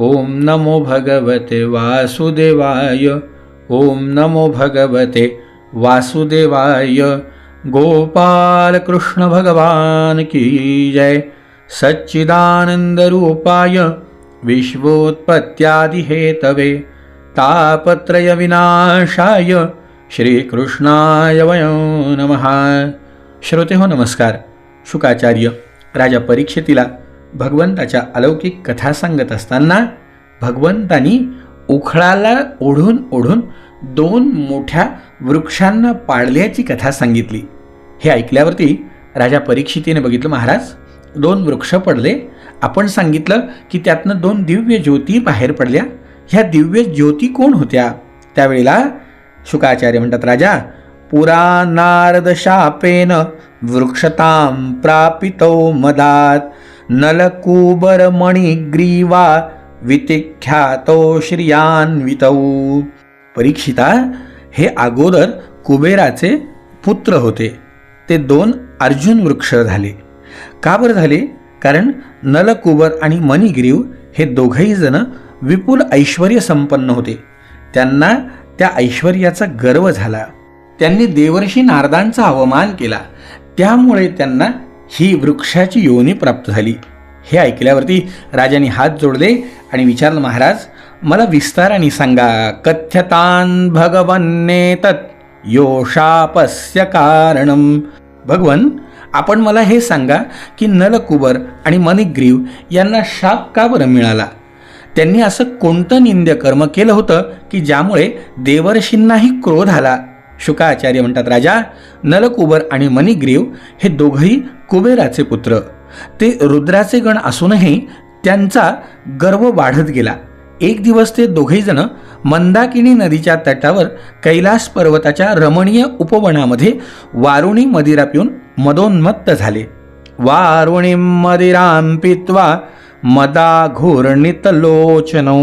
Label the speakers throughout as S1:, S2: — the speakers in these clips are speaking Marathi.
S1: ओम नमो भगवते वासुदेवाय। ओम नमो भगवते वासुदेवाय। गोपाल कृष्ण भगवान की जय। सच्चिदानंद रूपाय विश्वोत्पत्त्यादिहेतवे। तापत्रय विनाशाय श्रीकृष्णाय वयो नमः। श्रोते हो नमस्कार। शुकाचार्य राजा परीक्षितीला भगवंताच्या अलौकिक कथा सांगत असताना भगवंतानी उखळाला ओढून ओढून दोन मोठ्या वृक्षांना पाडल्याची कथा सांगितली. हे ऐकल्यावरती राजा परीक्षितीने बघितलं महाराज दोन वृक्ष पडले. आपण सांगितलं की त्यातनं दोन दिव्य ज्योती बाहेर पडल्या. ह्या दिव्य ज्योती कोण होत्या? त्यावेळेला शुकाचार्य म्हणतात राजा पुरा नारद शापेन वृक्षतां प्रापितो मदात. नलकूबरमणिग्रीवा वितिख्यातो श्रियान्वितौ. परीक्षिता हे अगोदर कुबेराचे पुत्र होते. ते दोन अर्जुन वृक्ष झाले. का बरं झाले? कारण नलकुबर आणि मणिग्रीव हे दोघंही जण विपुल ऐश्वर संपन्न होते. त्यांना त्या ऐश्वर्याचा गर्व झाला. त्यांनी देवर्षी नारदांचा अवमान केला. त्यामुळे त्यांना ही वृक्षाची योनी प्राप्त झाली. हे ऐकल्यावरती राजाने हात जोडले आणि विचारलं महाराज मला विस्ताराने सांगा कथ्यतान भगवन्ने तत् योशापस्य कारणम? भगवन आपण मला हे सांगा की नलकुबर आणि मणिग्रीव यांना शाप का बरं मिळाला? त्यांनी असं कोणतं निंद्य कर्म केलं होतं की ज्यामुळे देवर्षींनाही क्रोध आला? शुकाचार्य म्हणतात राजा नलकुबर आणि मणिग्रीव हे दोघंही कुबेराचे पुत्र. ते रुद्राचे गण असूनही त्यांचा गर्व वाढत गेला. एक दिवस ते दोघेही जण मंदाकिनी नदीच्या तटावर कैलास पर्वताच्या रमणीय उपवनामध्ये वारुणी मदिरा पिऊन मदोन्मत्त झाले. वारुणी मदिराम पित्वा मदा घोरणितलोचनौ.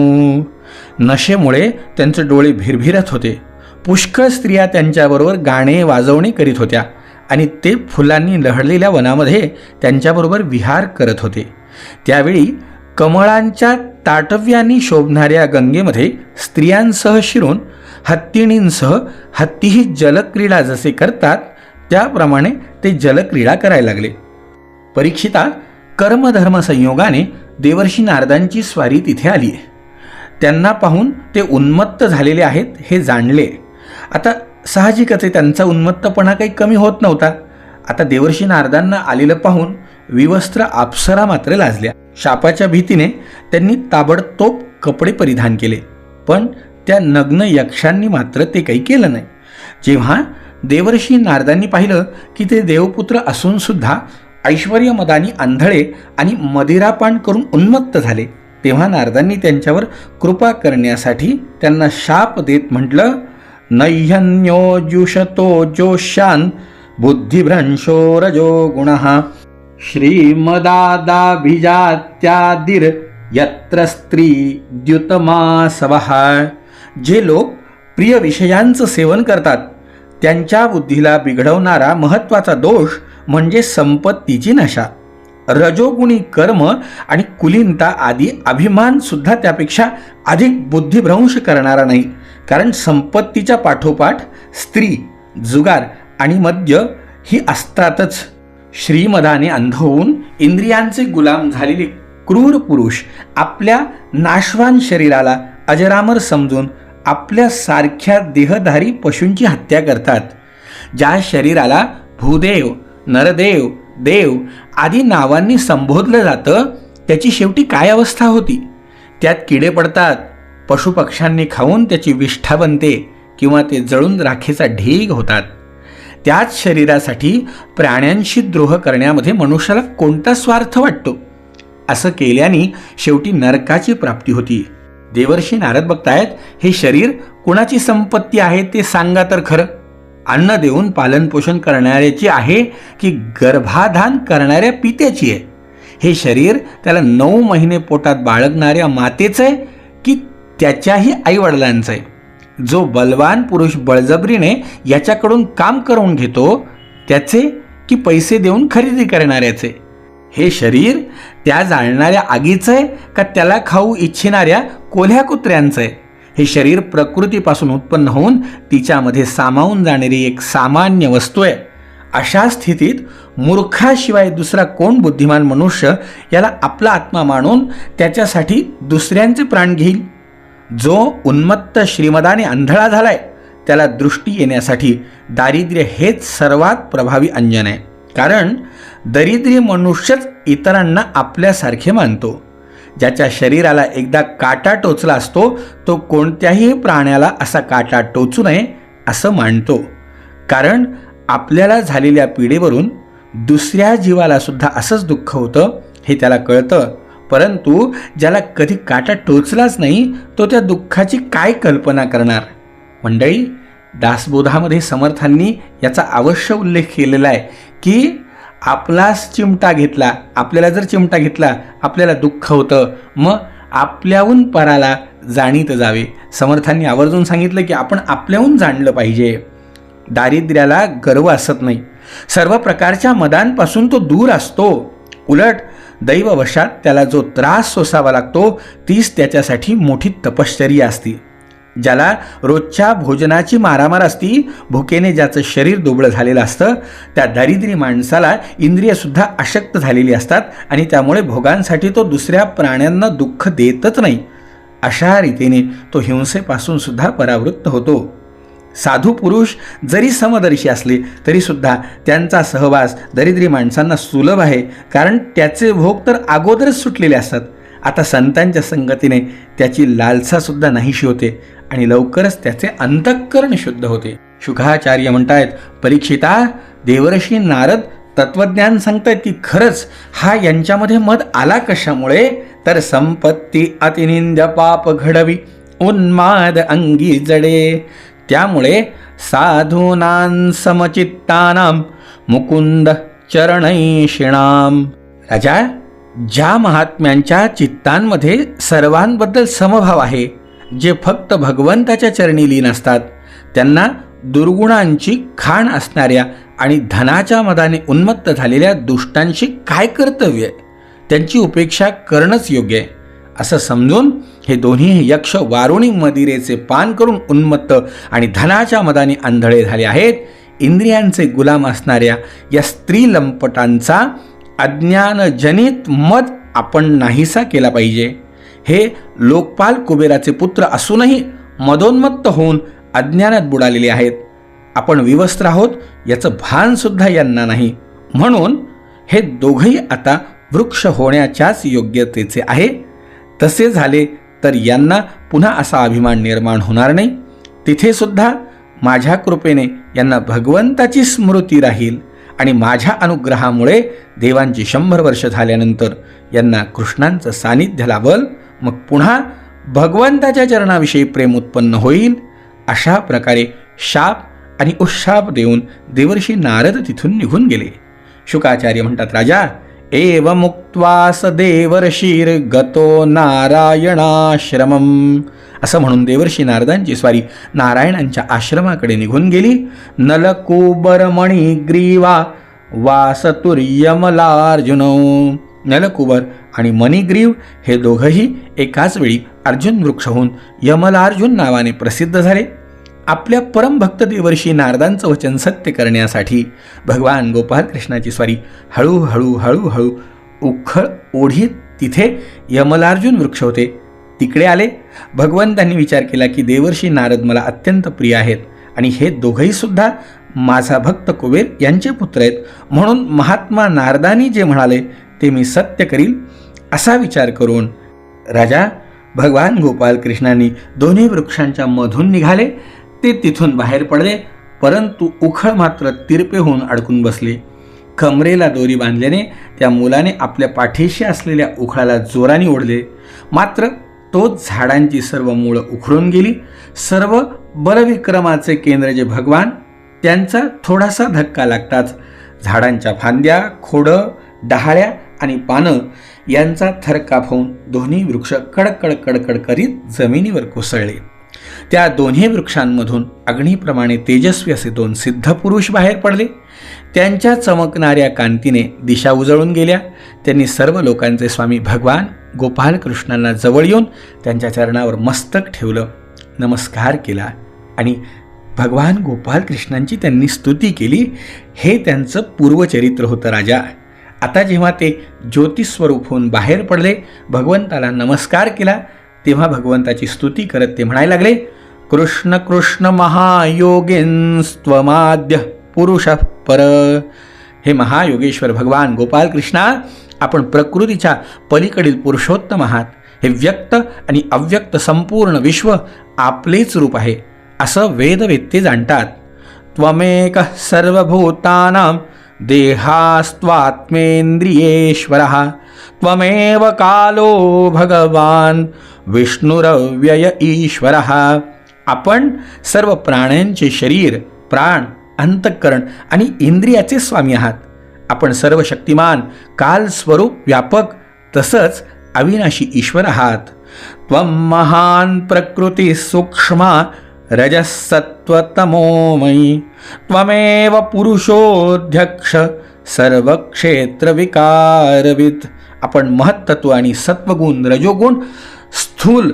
S1: नशेमुळे त्यांचे डोळे भिरभिरत होते. पुष्कळ स्त्रिया त्यांच्याबरोबर गाणे वाजवणे करीत होत्या आणि ते फुलांनी लहडलेल्या वनामध्ये त्यांच्याबरोबर विहार करत होते. त्यावेळी कमळांच्या ताटव्यांनी शोभणाऱ्या गंगेमध्ये स्त्रियांसह शिरून हत्तीणींसह हत्तीही जलक्रीडा जसे करतात त्याप्रमाणे ते जलक्रीडा करायला लागले. परीक्षिता कर्मधर्म संयोगाने देवर्षी नारदांची स्वारी तिथे आली त्यांना पाहून ते उन्मत्त झालेले आहेत हे जाणले. आता साहजिकच आहे त्यांचा उन्मत्तपणा काही कमी होत नव्हता. आता देवर्षी नारदांना आलेलं पाहून विवस्त्र अप्सरा मात्र लाजल्या. शापाच्या भीतीने त्यांनी ताबडतोब कपडे परिधान केले. पण त्या नग्न यक्षांनी मात्र ते काही केलं नाही. जेव्हा देवर्षी नारदांनी पाहिलं की ते देवपुत्र असूनसुद्धा ऐश्वर्य मदानी आंधळे आणि मदिरापान करून उन्मत्त झाले तेव्हा नारदांनी त्यांच्यावर कृपा करण्यासाठी त्यांना शाप देत म्हटलं नह्यन्योजुषतो जोष्यान् बुद्धिभ्रंशो रजो गुणः श्रीमदादाभिजात्यादिर यत्र स्त्री द्युतमासवः जे लोक प्रिय विषयांचं सेवन करतात त्यांच्या बुद्धीला बिघडवणारा महत्त्वाचा दोष म्हणजे संपत्तीची नशा। रजोगुणी कर्म आणि कुलीनता आदी अभिमानसुद्धा त्यापेक्षा अधिक बुद्धिभ्रंश करणारा नाही। कारण संपत्तीच्या पाठोपाठ स्त्री जुगार आणि मद्य ही असतातच. श्रीमदाने अंध होऊन इंद्रियांचे गुलाम झालेले क्रूर पुरुष आपल्या नाशवान शरीराला अजरामर समजून आपल्या सारख्या देहधारी पशूंची हत्या करतात. ज्या शरीराला भूदेव नरदेव देव आदी नावांनी संबोधलं जातं त्याची शेवटी काय अवस्था होती? त्यात किडे पडतात पशुपक्ष्यांनी खाऊन त्याची विष्ठा बनते किंवा ते जळून राखेचा ढीग होतात. त्याच शरीरासाठी प्राण्यांशी द्रोह करण्यामध्ये मनुष्याला कोणता स्वार्थ वाटतो? असं केल्याने शेवटी नरकाची प्राप्ती होती. देवर्षी नारद बघतायत हे शरीर कुणाची संपत्ती आहे ते सांगा तर खरं. अन्न देऊन पालनपोषण करणाऱ्याची आहे की गर्भाधान करणाऱ्या पित्याची आहे. हे शरीर त्याला नऊ महिने पोटात बाळगणाऱ्या मातेचं आहे त्याच्याही आईवडिलांचं आहे. जो बलवान पुरुष बळजबरीने याच्याकडून काम करून घेतो त्याचे की पैसे देऊन खरेदी करणाऱ्याचे? हे शरीर त्या जाळणाऱ्या आगीचं आहे का त्याला खाऊ इच्छिणाऱ्या कोल्ह्या कुत्र्यांचं आहे? हे शरीर प्रकृतीपासून उत्पन्न होऊन तिच्यामध्ये सामावून जाणारी एक सामान्य वस्तू आहे. अशा स्थितीत मूर्खाशिवाय दुसरा कोण बुद्धिमान मनुष्य याला आपला आत्मा मानून त्याच्यासाठी दुसऱ्यांचे प्राण घेईल? जो उन्मत्त श्रीमदाने आंधळा झालाय त्याला दृष्टी येण्यासाठी दारिद्र्य हेच सर्वात प्रभावी अंजन आहे. कारण दरिद्री मनुष्यच इतरांना आपल्यासारखे मानतो. ज्याच्या शरीराला एकदा काटा टोचला असतो तो कोणत्याही प्राण्याला असा काटा टोचू नये असं मानतो. कारण आपल्याला झालेल्या पिढीवरून दुसऱ्या जीवाला सुद्धा असंच दुःख होतं हे त्याला कळतं. परंतु ज्याला कधी काटा टोचलाच नाही तो त्या दुःखाची काय कल्पना करणार? मंडळी दासबोधामध्ये समर्थांनी याचा अवश्य उल्लेख केलेला आहे की आपलाच चिमटा घेतला आपल्याला जर चिमटा घेतला आपल्याला दुःख होतं मग आपल्याहून पराला जाणीत जावे. समर्थांनी आवर्जून सांगितलं की आपण आपल्याहून जाणलं पाहिजे. दारिद्र्याला गर्व असत नाही. सर्व प्रकारच्या मदांपासून तो दूर असतो. उलट दैववशात त्याला जो त्रास सोसावा लागतो तीच त्याच्यासाठी मोठी तपश्चर्या असती. ज्याला रोजच्या भोजनाची मारामार असती भुकेने ज्याचं शरीर दुबळं झालेलं असतं त्या दारिद्र्य माणसाला इंद्रियसुद्धा अशक्त झालेली असतात आणि त्यामुळे भोगांसाठी तो दुसऱ्या प्राण्यांना दुःख देतच नाही. अशा रीतीने तो हिंसेपासून सुद्धा परावृत्त होतो. साधू पुरुष जरी समदर्शी असले तरीसुद्धा त्यांचा सहवास दरिद्री माणसांना सुलभ आहे. कारण त्याचे भोग तर अगोदरच सुटलेले असतात. आता संतांच्या संगतीने त्याची लालसासुद्धा नाहीशी होते आणि लवकरच त्याचे अंतःकरण शुद्ध होते. शुकाचार्य म्हणतायत परीक्षिता देवर्षी नारद तत्वज्ञान सांगतायत की खरंच हा यांच्यामध्ये मध आला कशामुळे? तर संपत्ती अतिनिंद पाप घडवी उन्माद अंगी जडे. त्यामुळे साधूनां समचित्तानां मुकुंद चरणैषिणाम राजा ज्या महात्म्यांच्या चित्तांमध्ये सर्वांबद्दल समभाव आहे जे फक्त भगवंताच्या चरणी लीन असतात त्यांना दुर्गुणांची खाण असणाऱ्या आणि धनाच्या मदाने उन्मत्त झालेल्या दुष्टांशी काय कर्तव्य? आहे त्यांची उपेक्षा करणंच योग्य. आहे असं समजून हे दोन्ही यक्ष वारुणी मदिरेचे पान करून उन्मत्त आणि धनाच्या मदाने आंधळे झाले आहेत. इंद्रियांचे गुलाम असणाऱ्या या स्त्री लंपटांचा अज्ञानजनित मत आपण नाहीसा केला पाहिजे. हे लोकपाल कुबेराचे पुत्र असूनही मदोन्मत्त होऊन अज्ञानात बुडालेले आहेत. आपण विवस्त्र आहोत याचं भानसुद्धा यांना नाही. म्हणून हे दोघंही आता वृक्ष होण्याच्याच योग्यतेचे आहे. तसे झाले तर यांना पुन्हा असा अभिमान निर्माण होणार नाही. तिथे सुद्धा माझ्या कृपेने यांना भगवंताची स्मृती राहील आणि माझ्या अनुग्रहामुळे देवांची शंभर वर्ष झाल्यानंतर यांना कृष्णांचं सानिध्य लाभल. मग पुन्हा भगवंताच्या चरणाविषयी प्रेम उत्पन्न होईल. अशा प्रकारे शाप आणि उशाप देऊन देवर्षी नारद तिथून निघून गेले. शुकाचार्य म्हणतात राजा एवमुक्त्वा स देवर्षीर गतो नारायणाश्रमम. असं म्हणून देवर्षी नारदांची स्वारी नारायणांच्या आश्रमाकडे निघून गेली. नलकुबरमणी ग्रीवा वासतुर्यमलार्जुन. नलकुबर आणि मणिग्रीव हे दोघंही एकाच वेळी अर्जुन वृक्ष होऊन यमलार्जुन नावाने प्रसिद्ध झाले. आपल्या परमभक्त देवर्षी नारदांचं वचन सत्य करण्यासाठी भगवान गोपाल कृष्णाची स्वारी हळूहळू हळूहळू उखळ ओढीत तिथे यमलार्जुन वृक्ष होते. तिकडे आले. भगवंतांनी विचार केला की देवर्षी नारद मला अत्यंत प्रिय आहेत आणि हे दोघंहीसुद्धा माझा भक्त कुबेर यांचे पुत्र आहेत. म्हणून महात्मा नारदानी जे म्हणाले ते मी सत्य करील असा विचार करून राजा भगवान गोपाल कृष्णांनी दोन्ही वृक्षांच्या मधून निघाले. ते तिथून बाहेर पडले परंतु उखळ मात्र तिरपे होऊन अडकून बसले. कमरेला दोरी बांधल्याने त्या मुलाने आपल्या पाठीशी असलेल्या उखळाला जोराने ओढले. मात्र तो तोच झाडांची सर्व मुळं उखडून गेली. सर्व बलविक्रमाचे केंद्र जे भगवान त्यांचा थोडासा धक्का लागताच झाडांच्या फांद्या खोडं डहाळ्या आणि पानं यांचा थरकाप होऊन दोन्ही वृक्ष कडकड कडकड करीत जमिनीवर कोसळले. त्या दोन्ही वृक्षांमधून अग्नीप्रमाणे तेजस्वी असे दोन सिद्ध पुरुष बाहेर पडले. त्यांच्या चमकणाऱ्या कांतीने दिशा उजळून गेल्या. त्यांनी सर्व लोकांचे स्वामी भगवान गोपालकृष्णांना जवळ येऊन त्यांच्या चरणावर मस्तक ठेवलं नमस्कार केला आणि भगवान गोपालकृष्णांची त्यांनी स्तुती केली. हे त्यांचं पूर्वचरित्र होतं राजा. आता जेव्हा ते ज्योतिस्वरूप होऊन बाहेर पडले भगवंताला नमस्कार केला तेव्हा भगवंताची स्तुती करत ते म्हणायला लागले कृष्ण कृष्ण महायोगेन्स्त्वमाद्य पुरुष पर. हे महायोगेश्वर भगवान गोपालकृष्णा आपण प्रकृतीच्या पलीकडील पुरुषोत्तम आहात. हे व्यक्त आणि अव्यक्त संपूर्ण विश्व आपलेच रूप आहे असं वेदवेत्ते जाणतात. त्वमेक सर्वभूतानां देहास्त्वात्मेंद्रियेश्वर त्वमेव कालो भगवान विष्णुरव्यय ईश्वर. आपण सर्व प्राण्यांचे शरीर प्राण अंतःकरण आणि इंद्रियाचे स्वामी आहात. आपण सर्व शक्तिमान काल स्वरूप व्यापक तसंच अविनाशी ईश्वर आहात. त्वं महान प्रकृती सूक्ष्मा रजसत्वतमोमयी त्वमेव पुरुषोध्यक्ष सर्व क्षेत्रविकारवित आपण महत्त्व आणि सत्वगुण रजोगुण स्थूल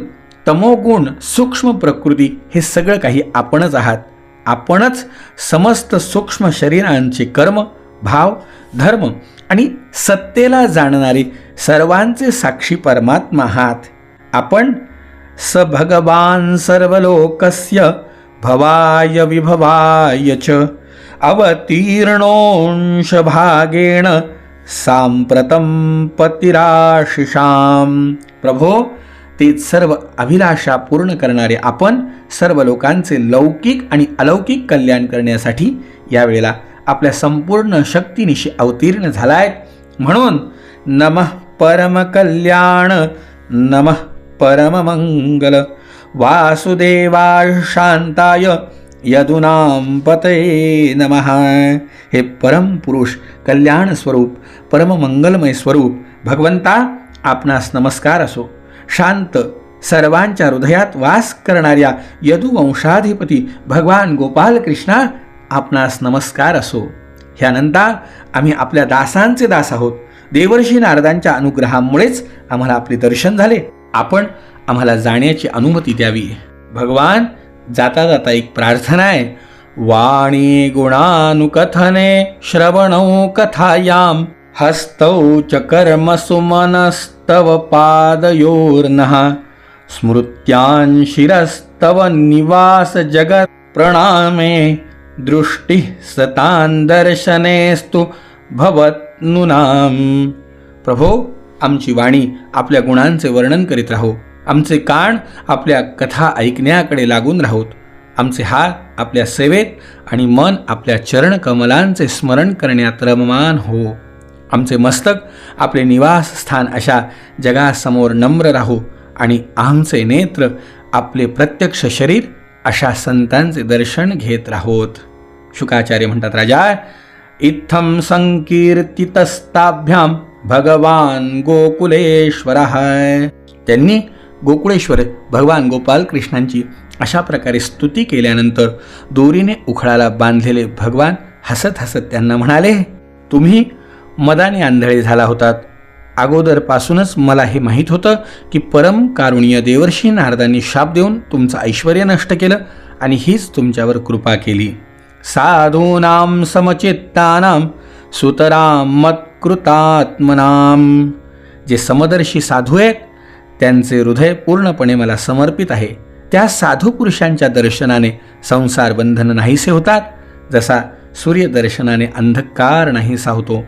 S1: तमोगुण सूक्ष्म प्रकृती हे सगळं काही आपणच आहात. आपणच समस्त सूक्ष्म शरीरांचे कर्म भाव धर्म आणि सत्तेला जाणणारे सर्वांचे साक्षी परमात्मा आहात. आपण स भगवान सर्वलोकस्य भवाय विभवाय च अवतीर्णोंश भागेण सांप्रतम पतिराशिषाम. प्रभो ते सर्व अभिलाषा पूर्ण करणारे आपण सर्व लोकांचे लौकिक आणि अलौकिक कल्याण करण्यासाठी यावेळेला आपल्या संपूर्ण शक्तीनिशी अवतीर्ण झालाय म्हणून नमः परमकल्याण नमः परममंगल वासुदेवाय शांताय यदुनाम पतये नमः. हे परमपुरुष कल्याण स्वरूप परममंगलमय स्वरूप भगवंता आपणास नमस्कार असो. शांत सर्वांच्या हृदयात वास करणाऱ्या यदुवंशाधिपती भगवान गोपालकृष्णा आपणास नमस्कार असो. ह्यानंतर आम्ही आपल्या दासांचे दास आहोत. देवर्षी नारदांच्या अनुग्रहामुळेच आम्हाला आपले दर्शन झाले. आपण आम्हाला जाण्याची अनुमती द्यावी. भगवान जाता जाता एक प्रार्थना आहे. वाणी गुणानुकथने श्रवणौ कथायाम. हस्तौ च कर्म सुमनस्तव पादयोर्नः स्मृत्यान् शिरस्तव निवास जगत् प्रणामे दृष्टी सतान दर्शनेस्तु भवत नुनाम। प्रभो आमची वाणी आपल्या गुणांचे वर्णन करीत राहो। आमचे कान आपल्या कथा ऐकण्याकडे लागून राहोत। आमचे हात आपल्या सेवेत आणि मन आपल्या चरणकमलांचे स्मरण करण्यात रममान हो। आमचे मस्तक आपले निवासस्थान अशा जगासमोर नम्र राहू आणि आमचे नेत्र आपले प्रत्यक्ष शरीर अशा संतांचे दर्शन घेत राहोत. शुकाचार्य म्हणतात राजा इत्थम संकीर्तितस्ताभ्याम भगवान गोकुलेश्वर. त्यांनी गोकुळेश्वर भगवान गोपाल कृष्णांची अशा प्रकारे स्तुती केल्यानंतर दोरीने उखळाला बांधलेले भगवान हसत हसत त्यांना म्हणाले तुम्ही मदाने आंधळे झाला होतात अगोदरपासूनच मला हे माहीत होतं की परम कारुणीय देवर्षी नारदांनी शाप देऊन तुमचं ऐश्वर नष्ट केलं आणि हीच तुमच्यावर कृपा केली. साधूनां समचित्तानाम सुतराम मत्कृतात्मनाम जे समदर्शी साधू आहेत त्यांचे हृदय पूर्णपणे मला समर्पित आहे. त्या साधू पुरुषांच्या दर्शनाने संसार बंधन नाहीसे होतात. जसा सूर्यदर्शनाने अंधकार नाहीसा होतो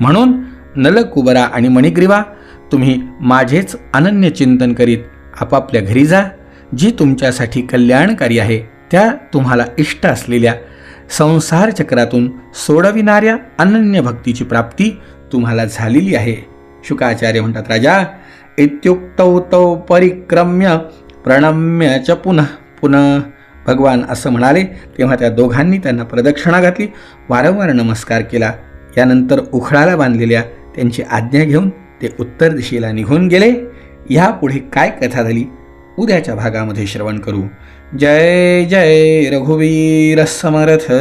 S1: म्हणून नलकुबरा आणि मणिग्रीवा तुम्ही माझेच अनन्य चिंतन करीत आपापल्या घरी जा जी तुमच्यासाठी कल्याणकारी आहे. त्या तुम्हाला इष्ट असलेल्या संसार चक्रातून सोडविणाऱ्या अनन्य भक्तीची प्राप्ती तुम्हाला झालेली आहे. शुकाचार्य म्हणतात राजा इत्युक्तौ तौ परिक्रम्य प्रणम्य च पुनः पुनः. भगवान असं म्हणाले तेव्हा त्या दोघांनी त्यांना प्रदक्षिणा घातली वारंवार नमस्कार केला. त्यानंतर उखळाला बांधलेल्या त्यांची आज्ञा घेऊन ते उत्तर दिशेला निघून गेले. ह्यापुढे काय कथा झाली? उद्याच्या भागामध्ये श्रवण करू. जय जय रघुवीर समर्थ.